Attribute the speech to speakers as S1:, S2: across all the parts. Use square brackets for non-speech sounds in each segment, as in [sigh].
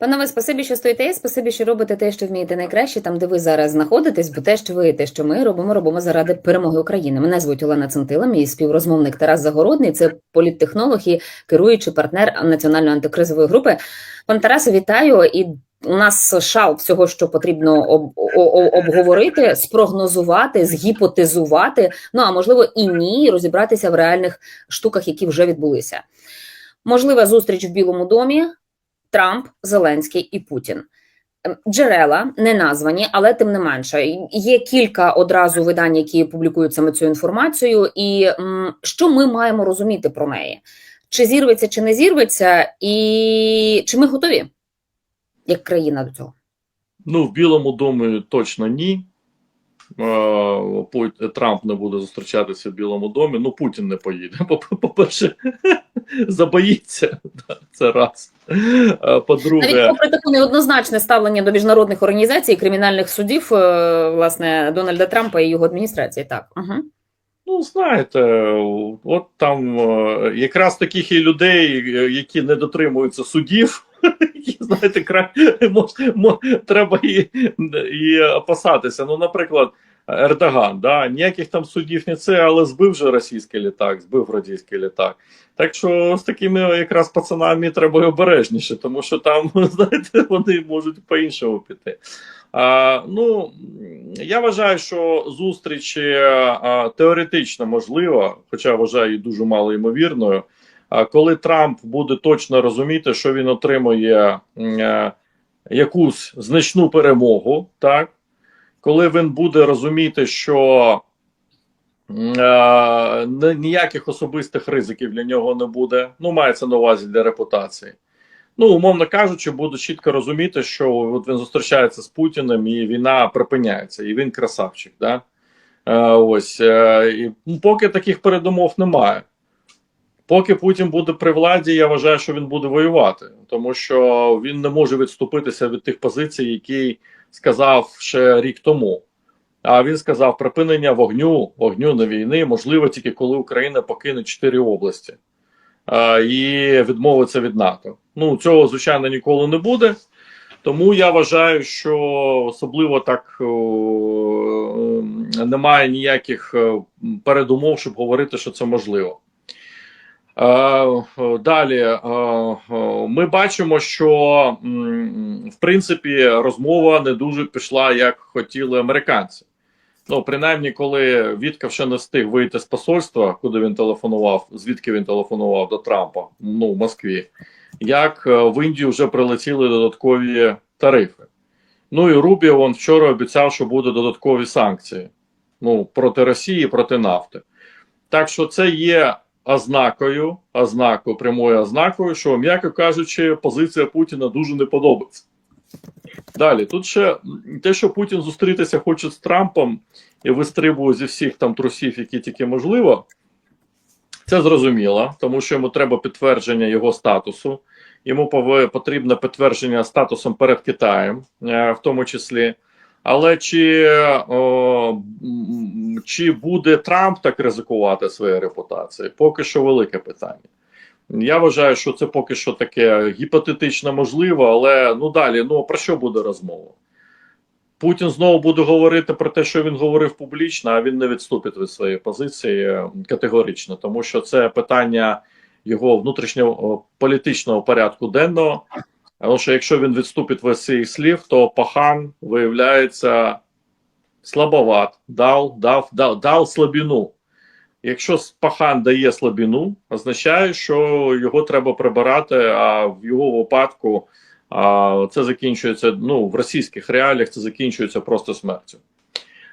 S1: Панове, спасибі, що стоїте. Спасибі, що робите те, що вмієте найкраще, там, де ви зараз знаходитесь, бо те, що ви, те, що ми робимо, робимо заради перемоги України. Мене звуть Олена Центила, мій співрозмовник Тарас Загородний. Це політтехнолог і керуючий партнер національної антикризової групи. Пан Тарасе, вітаю і. У нас шал всього, що потрібно об, о- о- обговорити, спрогнозувати, згіпотезувати. Ну а можливо і ні, розібратися в реальних штуках, які вже відбулися. Можлива зустріч в Білому домі. Трамп, Зеленський і Путін. Ем, Джерела не названі, але тим не менше є кілька одразу видань, які публікують саме цю інформацію. І що ми маємо розуміти про неї? Чи зірветься, чи не зірветься, і чи ми готові як країна до цього?
S2: Ну, в Білому домі точно ні. Трамп не буде зустрічатися в Білому домі. Ну, Путін не поїде. [laughs] По- По-перше, [laughs] забоїться. Це раз. По-друге,
S1: попри таке неоднозначне ставлення до міжнародних організацій кримінальних судів, е, власне, Дональда Трампа і його адміністрації. Так, угу.
S2: ну знаєте, от там е, якраз таких і людей, е, які не дотримуються судів. Знаєте, кра... мож, мо- треба і, і опасатися. Ну, наприклад, Ердоган, да, ніяких там судів не це, але збив же російський літак, збив радійський літак. Так що з такими якраз пацанами треба обережніше, тому що там, [laughs] знаєте, вони можуть по-іншому піти. А, ну, я вважаю, що зустріч а, теоретично можлива, хоча вважаю її дуже мало ймовірною. Коли Трамп буде точно розуміти, що він отримує е, якусь значну перемогу, так коли він буде розуміти, що е, ні- ніяких особистих ризиків для нього не буде, ну мається на увазі для репутації. Ну, умовно кажучи, буде чітко розуміти, що от він зустрічається з Путіним і війна припиняється, і він красавчик. Да? Е, ось і ну, поки таких передумов немає. Поки Путін буде при владі, я вважаю, що він буде воювати, тому що він не може відступитися від тих позицій, які сказав ще рік тому. А він сказав, припинення вогню, вогню на війни можливо тільки коли Україна покине чотири області а, і відмовиться від НАТО. Ну цього звичайно ніколи не буде. Тому я вважаю, що особливо так о, немає ніяких е, передумов, щоб говорити, що це можливо. Е, е, Далі е, ми бачимо, що в принципі розмова не дуже пішла, як хотіли американці. Ну, принаймні, коли Віткав ще не встиг вийти з посольства, куди він телефонував, звідки він телефонував до Трампа, ну в Москві, як в Індію вже прилетіли додаткові тарифи. Ну і Рубіо він вчора обіцяв, що будуть додаткові санкції ну, проти Росії, проти нафти. Так що це є ознакою, ознакою, прямою ознакою, що, м'яко кажучи, позиція Путіна дуже не подобається. Далі, тут ще те, що Путін зустрітися хоче з Трампом і вистрибує зі всіх там трусів, які тільки можливо, це зрозуміло, тому що йому треба підтвердження його статусу. Йому потрібно підтвердження статусом перед Китаєм, е, в тому числі. Але чи, о, чи буде Трамп так ризикувати своєю репутацією? Поки що велике питання. Я вважаю, що це поки що таке гіпотетично можливо, але ну далі, ну про що буде розмова? Путін знову буде говорити про те, що він говорив публічно, а він не відступить від своєї позиції е, категорично, тому що це питання його внутрішнього політичного порядку денного. Тому що якщо він відступить від своїх слів, то пахан виявляється слабоват, дав, дав, дав, дав слабіну. Якщо пахан дає слабіну, означає, що його треба прибирати, а в його випадку а, це закінчується ну, в російських реаліях, це закінчується просто смертю.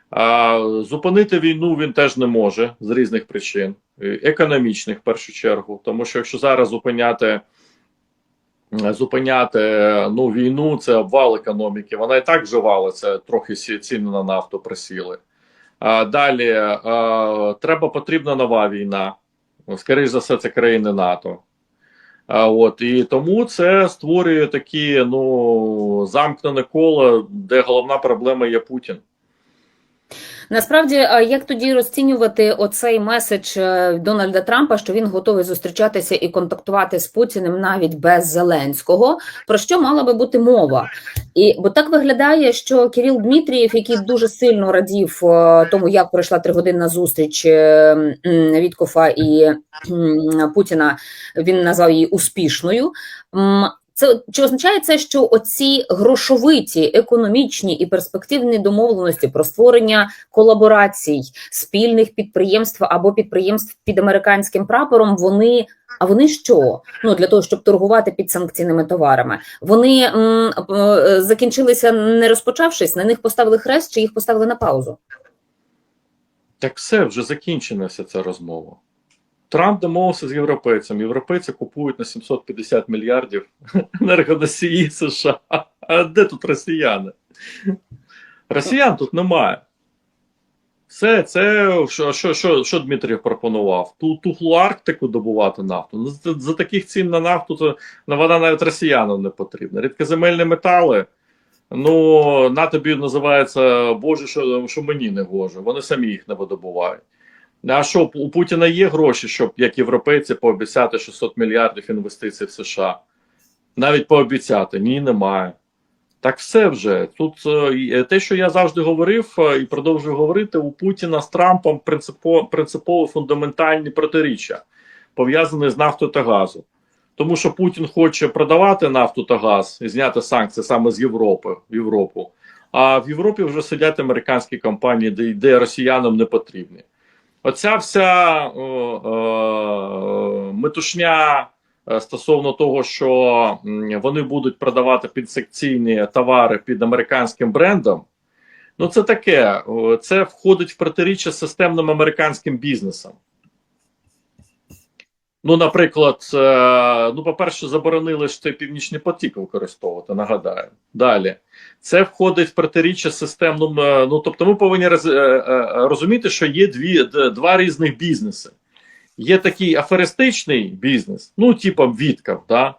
S2: А, зупинити війну він теж не може з різних причин, е, економічних в першу чергу, тому що якщо зараз зупиняти зупиняти ну, війну, це обвал економіки. Вона і так вже валиться, трохи ціни на нафту присіли. А, далі а, треба потрібна нова війна. Скоріше за все, це країни НАТО. А, от, і тому це створює такі ну, замкнене коло, де головна проблема є Путін.
S1: Насправді, як тоді розцінювати оцей меседж е, Дональда Трампа, що він готовий зустрічатися і контактувати з Путіним навіть без Зеленського? Про що мала би бути мова? І бо так виглядає, що Кирил Дмитрієв, який дуже сильно радів е, тому, як пройшла тригодинна зустріч е, Віткофа і Путіна, він назвав її успішною. М, Це чи означає це, що оці грошовиті, економічні і перспективні домовленості про створення колаборацій, спільних підприємств або підприємств під американським прапором, вони а вони що? Ну для того, щоб торгувати під санкційними товарами, вони м, е, закінчилися не розпочавшись, на них поставили хрест чи їх поставили на паузу.
S2: Так все, вже закінчена вся ця розмова. Трамп домовився з європейцем. Європейці купують на 750 мільярдів [laughs] енергоносії США. А де тут росіяни? Росіян тут немає. Все, це що, що, що, що Дмитрів пропонував? Ту тухлу Арктику добувати нафту. Ну, за, за таких цін на нафту, то ну, вона навіть росіянам не потрібна. Рідкоземельні метали. Ну, на тобі називається Боже, що, що мені не гоже. Вони самі їх не видобувають. А що у Путіна є гроші, щоб як європейці пообіцяти 600 мільярдів інвестицій в США? Навіть пообіцяти ні, немає. Так все вже тут е, те, що я завжди говорив е, і продовжую говорити, у Путіна з Трампом принципово, принципово фундаментальні протиріччя пов'язані з нафтою та газом. Тому що Путін хоче продавати нафту та газ і зняти санкції саме з Європи в Європу. А в Європі вже сидять американські компанії, де, де росіянам не потрібні. Оця вся метушня е, стосовно того, що вони будуть продавати підсекційні товари під американським брендом. Ну, це таке. Це входить в протиріччя з системним американським бізнесом. Ну, наприклад, е, ну, по-перше, заборонили ж цей північний потік використовувати, нагадаю. Далі. Це входить в протиріччя з системним. е, Ну, тобто, ми повинні е, розуміти, що є дві, два різних бізнеси. Є такий аферистичний бізнес, ну, типу Віткав, да?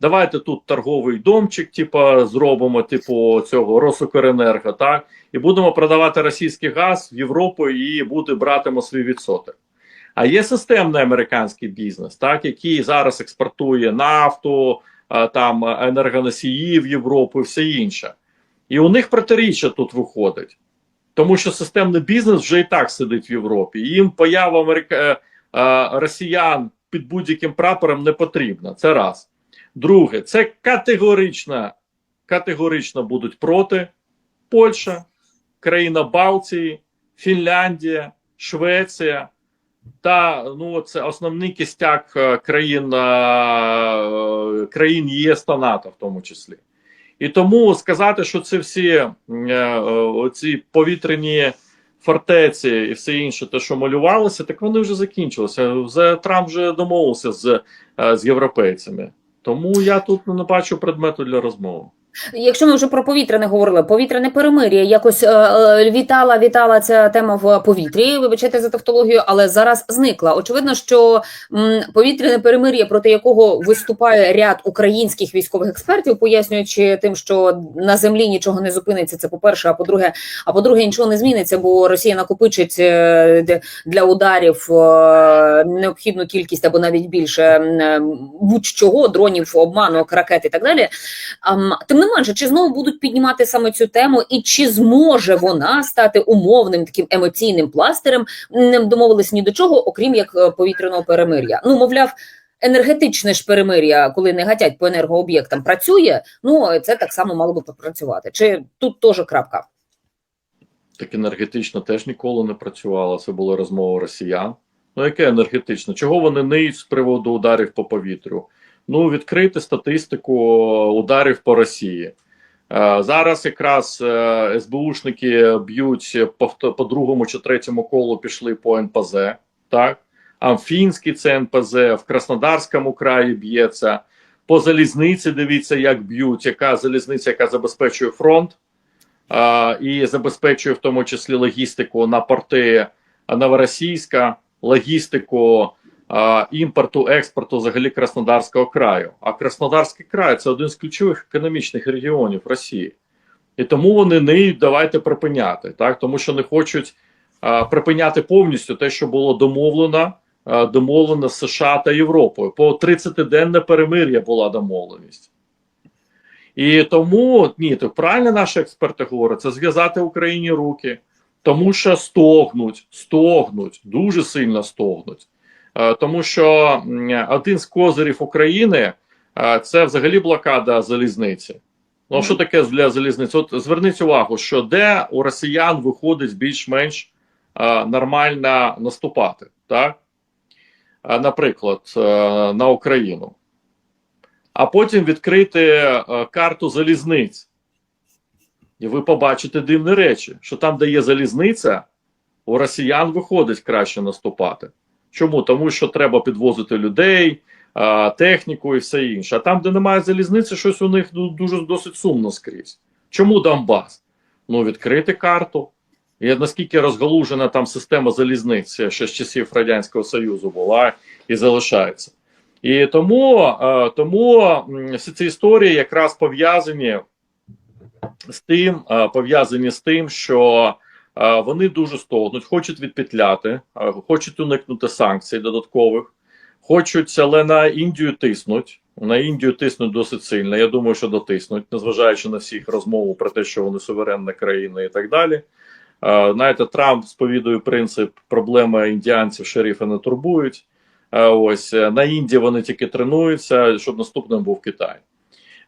S2: Давайте тут торговий домчик, типу, зробимо, типу, цього Росукренерго, так, і будемо продавати російський газ в Європу і буде братимо свій відсоток. А є системний американський бізнес, так, який зараз експортує нафту, там енергоносії в Європу і все інше. І у них протиріччя тут виходить. Тому що системний бізнес вже і так сидить в Європі. І їм поява Америка... е, е, росіян під будь-яким прапором не потрібна. Це раз. Друге, це категорично, категорично будуть проти Польща, країна Балтії, Фінляндія, Швеція. Та ну це основний кістяк е, країн, е, країн ЄС та НАТО, в тому числі. І тому сказати, що це всі е, е, оці повітряні фортеці і все інше, те, що малювалося, так вони вже закінчилися. Вже Трамп вже домовився з, е, з європейцями. Тому я тут не бачу предмету для розмови.
S1: Якщо ми вже про повітряне говорили, повітряне перемир'я якось е, е, вітала, вітала ця тема в повітрі. Вибачайте за тавтологію, але зараз зникла. Очевидно, що повітряне перемир'я, проти якого виступає ряд українських військових експертів, пояснюючи тим, що на землі нічого не зупиниться. Це по перше, а по-друге, а по-друге, нічого не зміниться, бо Росія накопичить е, для ударів необхідну кількість або навіть більше будь-чого дронів, обманок, ракет і так далі. Тим не менше, чи знову будуть піднімати саме цю тему, і чи зможе вона стати умовним таким емоційним пластирем? Не домовились ні до чого, окрім як е, повітряного перемир'я. Ну, мовляв, енергетичне ж перемир'я, коли не гатять по енергооб'єктам, працює. Ну це так само мало би попрацювати. Чи тут теж крапка?
S2: Так енергетично теж ніколи не працювало. Це була розмова росіян. Ну, яке енергетично? Чого вони ниють з приводу ударів по повітрю? Ну, відкрити статистику ударів по Росії. Е, Зараз якраз е, СБУшники б'ють по, другому чи третьому колу пішли по НПЗ. Так? Амфінський це НПЗ, в Краснодарському краї б'ється. По залізниці дивіться, як б'ють, яка залізниця, яка забезпечує фронт а, і забезпечує в тому числі логістику на порти Новоросійська, логістику імпорту, експорту взагалі Краснодарського краю. А Краснодарський край це один з ключових економічних регіонів Росії. І тому вони не давайте припиняти, так? тому що не хочуть е, припиняти повністю те, що було домовлено, е, домовлено з США та Європою. По 30-денне перемир'я була домовленість. І тому ні, то правильно наші експерти говорять, це зв'язати Україні руки, тому що стогнуть, стогнуть, дуже сильно стогнуть. Е, Тому що один з козирів України е, це взагалі блокада залізниці. Ну, що таке для залізниці? От зверніть увагу, що де у росіян виходить більш-менш е, нормально наступати, так? Наприклад, на Україну. А потім відкрити карту залізниць. І ви побачите дивні речі, що там, де є залізниця, у росіян виходить краще наступати. Чому? Тому що треба підвозити людей, техніку і все інше. А там, де немає залізниці, щось у них дуже досить сумно скрізь. Чому Донбас? Ну, відкрити карту. І наскільки розгалужена там система залізниць ще з часів Радянського Союзу була і залишається. І тому, тому всі ці історії якраз пов'язані з тим, пов'язані з тим, що вони дуже стогнуть, хочуть відпетляти, хочуть уникнути санкцій додаткових, хочуть, але на Індію тиснуть. На Індію тиснуть досить сильно. Я думаю, що дотиснуть, незважаючи на всіх розмову про те, що вони суверенна країна і так далі. Знаєте, Трамп сповідує принцип проблеми індіанців шерифи не турбують. Ось е, на Індії вони тільки тренуються, щоб наступним був Китай.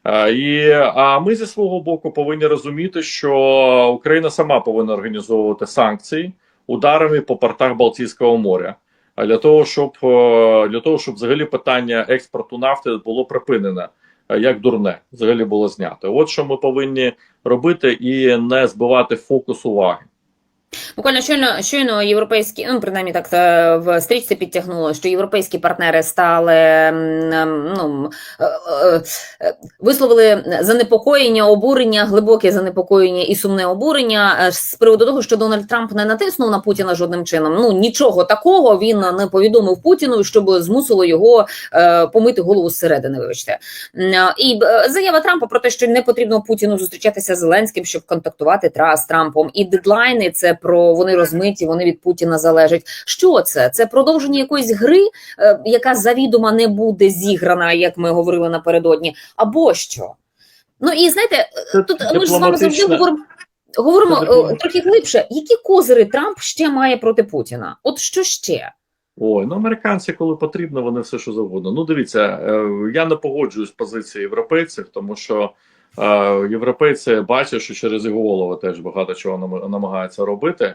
S2: Е, І а ми зі свого боку повинні розуміти, що Україна сама повинна організовувати санкції ударами по портах Балтійського моря. Для того, щоб е, для того, щоб взагалі питання експорту нафти було припинене е, як дурне, взагалі було знято. От що ми повинні робити і не збивати фокус уваги.
S1: Буквально щойно щойно європейські, ну принаймні так в стрічці підтягнуло, що європейські партнери стали ну е, е, е, висловили занепокоєння, обурення, глибоке занепокоєння і сумне обурення з приводу того, що Дональд Трамп не натиснув на Путіна жодним чином. Ну нічого такого він не повідомив Путіну, щоб змусило його помити голову зсередини. Вибачте, і заява Трампа про те, що не потрібно Путіну зустрічатися з Зеленським, щоб контактувати з Трампом, і дедлайни це про вони розмиті, вони від Путіна залежать. Що це? Це продовження якоїсь гри, е, яка завідомо не буде зіграна, як ми говорили напередодні, або що? Ну і знаєте, тут ми ж з вами завжди говоримо. Говоримо е, трохи глибше, які козири Трамп ще має проти Путіна? От що ще?
S2: Ой, ну американці, коли потрібно, вони все що завгодно. Ну, дивіться, е, я не погоджуюсь з позиції європейців, тому що е, європейці бачать, що через його голову теж багато чого намагаються робити.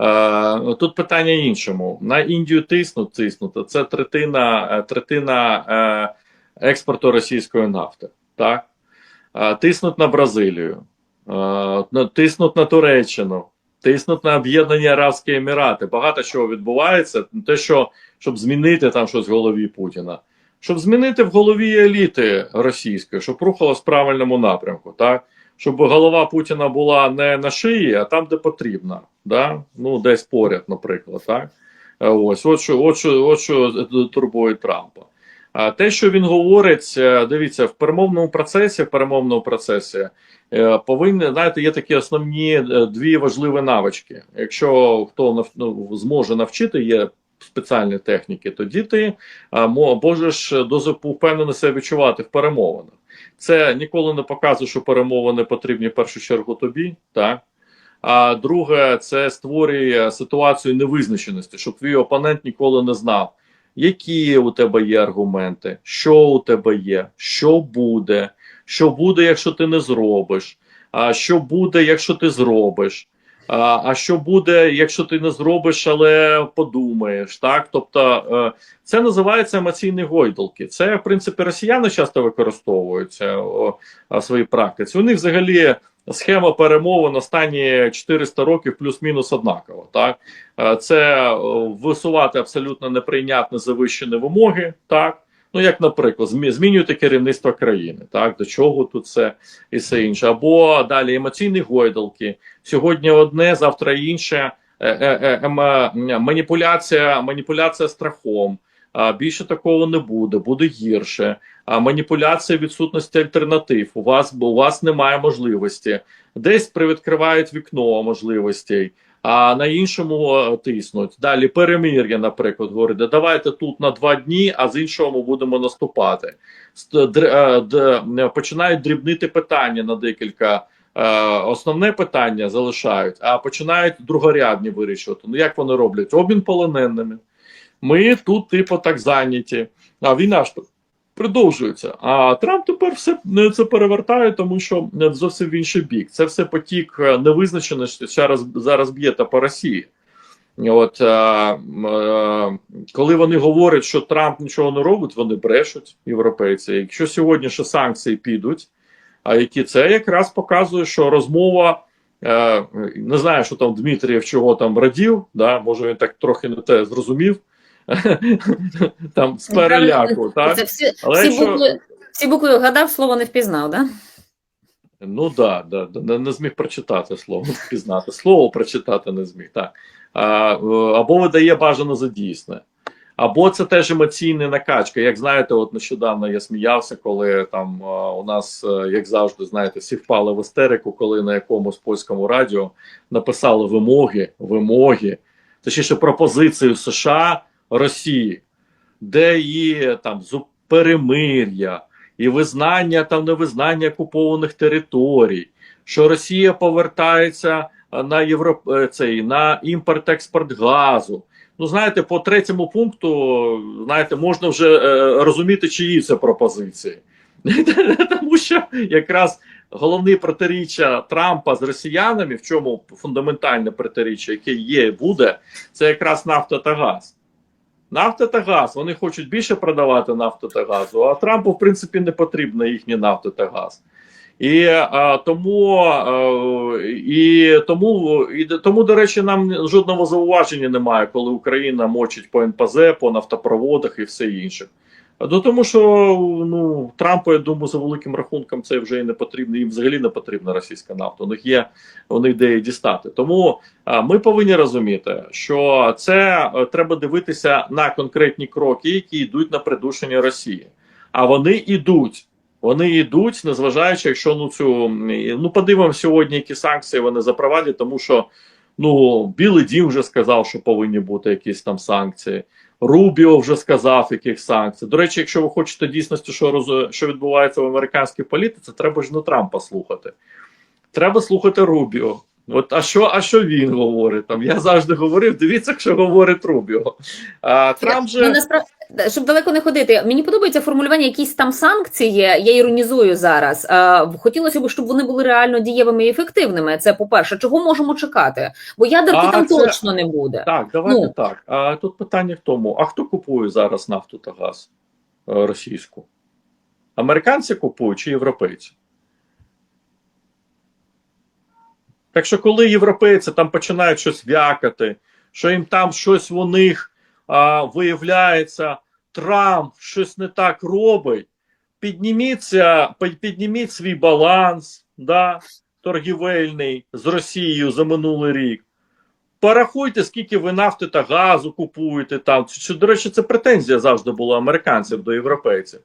S2: Е, тут питання іншому: на Індію тиснуть, тиснути. Це третина, е, третина е, експорту російської нафти. Так? Тиснуть на Бразилію, е, тиснуть на Туреччину. Тиснуть на Об'єднані Арабські Емірати. Багато чого відбувається. Те, що щоб змінити там щось в голові Путіна, щоб змінити в голові еліти російської, щоб рухалось в правильному напрямку, так щоб голова Путіна була не на шиї, а там, де потрібно, да? ну десь поряд, наприклад, так Е, ось от що, от що, от що турбує Трампа. А те, що він говорить, е, дивіться, в перемовному процесі, в перемовному процесі е, повинні знаєте, є такі основні дві важливі навички. Якщо хто ну, зможе навчити, є спеціальні техніки, тоді ти можеш дуже впевнено себе відчувати в перемовинах. Це ніколи не показує, що перемовини потрібні в першу чергу тобі, так. А друге, це створює ситуацію невизначеності, щоб твій опонент ніколи не знав, які у тебе є аргументи, що у тебе є, що буде, що буде, якщо ти не зробиш, а що буде, якщо ти зробиш. А, що буде, якщо ти не зробиш, але подумаєш, так? Тобто е, це називається емоційні гойдалки. Це, в принципі, росіяни часто використовуються в своїй практиці. У них взагалі схема перемовин останні 400 років плюс-мінус однакова. Так? Е, Це висувати абсолютно неприйнятні завищені вимоги, так? Ну, як, наприклад, змі- змінювати керівництво країни, так до чого тут це і все інше, або далі емоційні гойдалки. Сьогодні одне, завтра інше. Е, е, е, маніпуляція, маніпуляція страхом. А більше такого не буде, буде гірше. А маніпуляція відсутності альтернатив. У вас у вас немає можливості. Десь привідкривають вікно можливостей. А на іншому е, тиснуть. Далі перемир'я, наприклад, говорить, давайте тут на два дні, а з іншого ми будемо наступати. Е, е, Починають дрібнити питання на декілька. Основне питання залишають, а починають другорядні вирішувати. Ну як вони роблять? Обмін полоненими. Ми тут, типу, так зайняті. А війна ж продовжується. А Трамп тепер все е, це перевертає, тому що е, зовсім в інший бік. Це все потік е, невизначеності зараз, зараз б'є та по Росії. От м, е, коли вони говорять, що Трамп нічого не робить, вони брешуть, європейці. Якщо сьогодні ще санкції підуть, а які це якраз показує, що розмова. Е, не знаю, що там Дмитрієв чого там радів, да, може він так трохи не те зрозумів. [laughs] Там з переляку, так?
S1: Це всі,
S2: Але
S1: всі,
S2: якщо-
S1: букви, всі букви вгадав, слово не впізнав, да?
S2: Ну да, да, да, не, не зміг прочитати слово, впізнати. Слово прочитати не зміг. Так. А, е, або видає бажано за дійсне. Або це теж емоційна накачка. Як знаєте, от нещодавно я сміявся, коли там е, у нас, е, як завжди, знаєте, всі впали в істерику, коли на якомусь польському радіо написали вимоги, вимоги, точніше пропозицію США Росії, де є там перемир'я і визнання там невизнання окупованих територій, що Росія повертається е, на Європ... е, цей на імпорт-експорт газу. Ну, знаєте, по третьому пункту, знаєте, можна вже е, розуміти, чиї це пропозиції. [laughs] Тому що якраз головне протиріччя Трампа з росіянами, в чому фундаментальне протиріччя, яке є буде, це якраз нафта та газ. Нафта та газ. Вони хочуть більше продавати нафту та газу, а Трампу, в принципі, не потрібна їхня нафта та газ. І а, тому, а, і тому, і тому, до речі, нам жодного зауваження немає, коли Україна мочить по НПЗ, по нафтопроводах і все інше. Ну тому що ну Трампу, я думаю, за великим рахунком це вже і не потрібно, їм взагалі не потрібна російська нафта. У них є них де дістати. Тому ми повинні розуміти, що це е, треба дивитися на конкретні кроки, які йдуть на придушення Росії. А вони йдуть. Вони йдуть, незважаючи, якщо ну цю ну подивимося сьогодні, які санкції вони запровадять, тому що ну Білий Дім вже сказав, що повинні бути якісь там санкції. Рубіо вже сказав, яких санкцій. До речі, якщо ви хочете дійсності, що роз... що відбувається в американській політиці, треба ж не Трампа слухати. Треба слухати Рубіо. От, а що, а що він говорить? Там я завжди говорив: дивіться, що говорить Рубіо. А Трамп же
S1: Ну, насправді, щоб далеко не ходити, мені подобається формулювання якісь там санкції. Я іронізую зараз. Е, Хотілося б, щоб вони були реально дієвими і ефективними. Це по-перше, чого можемо чекати? Бо ядерки
S2: А,
S1: там
S2: це-
S1: точно не буде.
S2: Так, давайте
S1: Ну.
S2: так. А тут питання в тому: а хто купує зараз нафту та газ е, російську? Американці купують чи європейці? Так що, коли європейці там починають щось вякати, що їм там щось у них виявляється, Трамп щось не так робить, підніміться, підніміть свій баланс да, торгівельний з Росією за минулий рік. Порахуйте, скільки ви нафти та газу купуєте там. Чи, до речі, це претензія завжди була американців до європейців.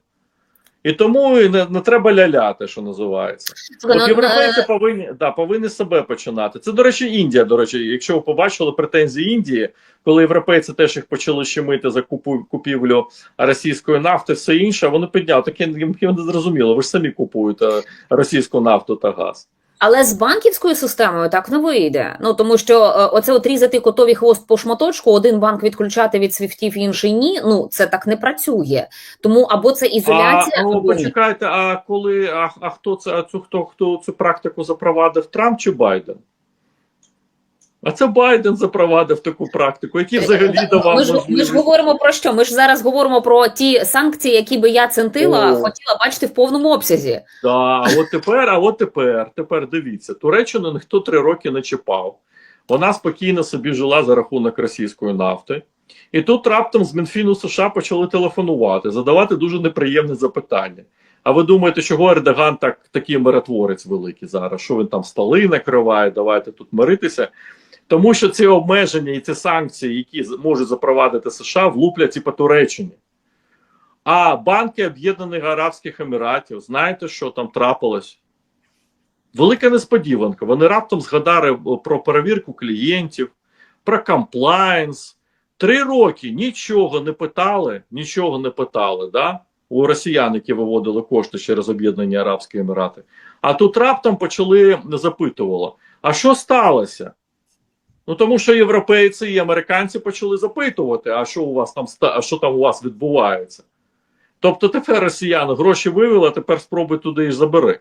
S2: І тому і не, не треба ляляти, що називається.
S1: Слухай,
S2: От
S1: ну,
S2: європейці
S1: ну,
S2: повинні, да, повинні себе починати. Це, до речі, Індія. До речі, якщо ви побачили претензії Індії, коли європейці теж їх почали щемити за купу, купівлю російської нафти, все інше, вони підняли. Таке їм не зрозуміло. Ви ж самі купуєте російську нафту та газ.
S1: Але з банківською системою так не вийде. Ну тому що е, оце от різати котові хвост по шматочку, один банк відключати від свіфтів, інший ні. Ну це так не працює. Тому або це ізоляція,
S2: А, ну,
S1: або
S2: почекайте, а коли а, а хто це а цю хто хто цю практику запровадив? Трамп чи Байден? А це Байден запровадив таку практику, який взагалі давав
S1: Ми ж, ми ж говоримо про що? Ми ж зараз говоримо про ті санкції, які би я центила,
S2: О.
S1: хотіла бачити в повному обсязі.
S2: Да, от тепер, а от тепер, тепер дивіться, Туреччину ніхто три роки не чіпав. Вона спокійно собі жила за рахунок російської нафти. І тут раптом з Мінфіну США почали телефонувати, задавати дуже неприємне запитання. А ви думаєте, чого Ердоган так такий миротворець великий зараз? Що він там столи накриває? Давайте тут миритися. Тому що ці обмеження і ці санкції, які можуть запровадити США, влуплять і по Туреччині. А банки Об'єднаних Арабських Еміратів, знаєте, що там трапилось? Велика несподіванка. Вони раптом згадали про перевірку клієнтів, про комплаєнс. Три роки нічого не питали, нічого не питали да? у росіян, які виводили кошти через Об'єднані Арабські Емірати. А тут раптом почали запитували, а що сталося? Ну тому що європейці і американці почали запитувати, а що у вас там а що там у вас відбувається. Тобто тепер росіяни гроші вивели, а тепер спробуй туди і забери.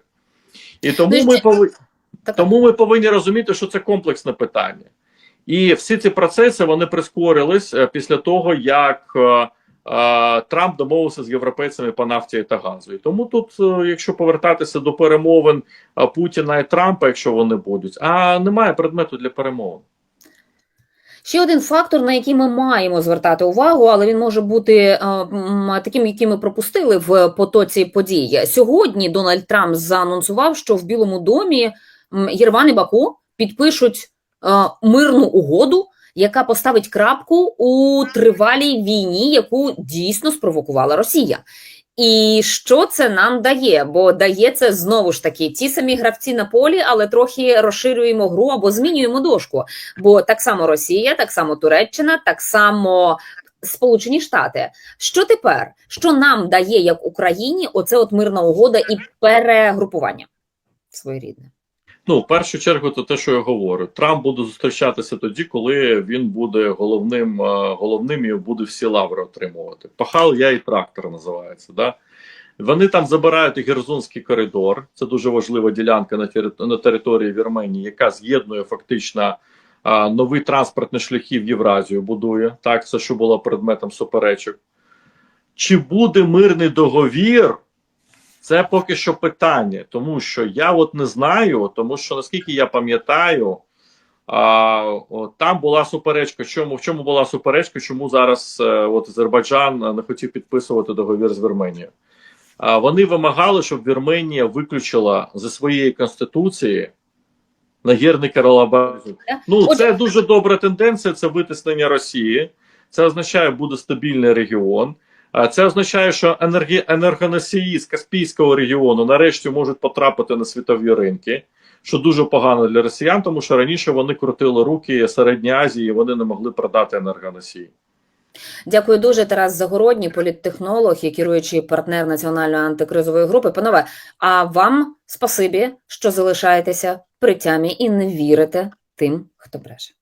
S2: І тому ми повинні. Тому ми повинні розуміти, що це комплексне питання. І всі ці процеси вони прискорились е, після того, як е, е, Трамп домовився з європейцями по нафті та газу. І тому тут, е, якщо повертатися до перемовин е, Путіна і Трампа, якщо вони будуть, а немає предмету для перемовин.
S1: Ще один фактор, на який ми маємо звертати увагу, але він може бути е, таким, який ми пропустили в потоці подій. Сьогодні Дональд Трамп заанонсував, що в Білому домі Єрван і Баку підпишуть е, мирну угоду, яка поставить крапку у тривалій війні, яку дійсно спровокувала Росія. І що це нам дає? Бо дає це знову ж таки ті самі гравці на полі, але трохи розширюємо гру або змінюємо дошку. Бо так само Росія, так само Туреччина, так само Сполучені Штати. Що тепер? Що нам дає як Україні оце от мирна угода і перегрупування своєрідне?
S2: Ну, в першу чергу, це те, що я говорю. Трамп буде зустрічатися тоді, коли він буде головним, е, головним і буде всі лаври отримувати. Пахал я і трактор називається. Да? Вони там забирають Герзунський коридор. Це дуже важлива ділянка на, на території Вірменії, яка з'єднує фактично а, нові транспортні шляхи в Євразію. Будує так, це що було предметом суперечок. Чи буде мирний договір? Це поки що питання, тому що я от не знаю, тому що наскільки я пам'ятаю, а, о, там була суперечка. Чому в чому була суперечка? Чому зараз е, от Азербайджан не хотів підписувати договір з Вірменією? А, вони вимагали, щоб Вірменія виключила зі своєї конституції нагірний Карабах. Ну це дуже добра тенденція. Це витиснення Росії. Це означає, буде стабільний регіон. Це означає, що енергі... енергоносії з Каспійського регіону нарешті можуть потрапити на світові ринки, що дуже погано для росіян, тому що раніше вони крутили руки Середньої Азії, вони не могли продати енергоносії.
S1: Дякую дуже, Тарас Загородній, політтехнолог і керуючий партнер національної антикризової групи. Панове, а вам спасибі, що залишаєтеся при тямі і не вірите тим, хто бреше.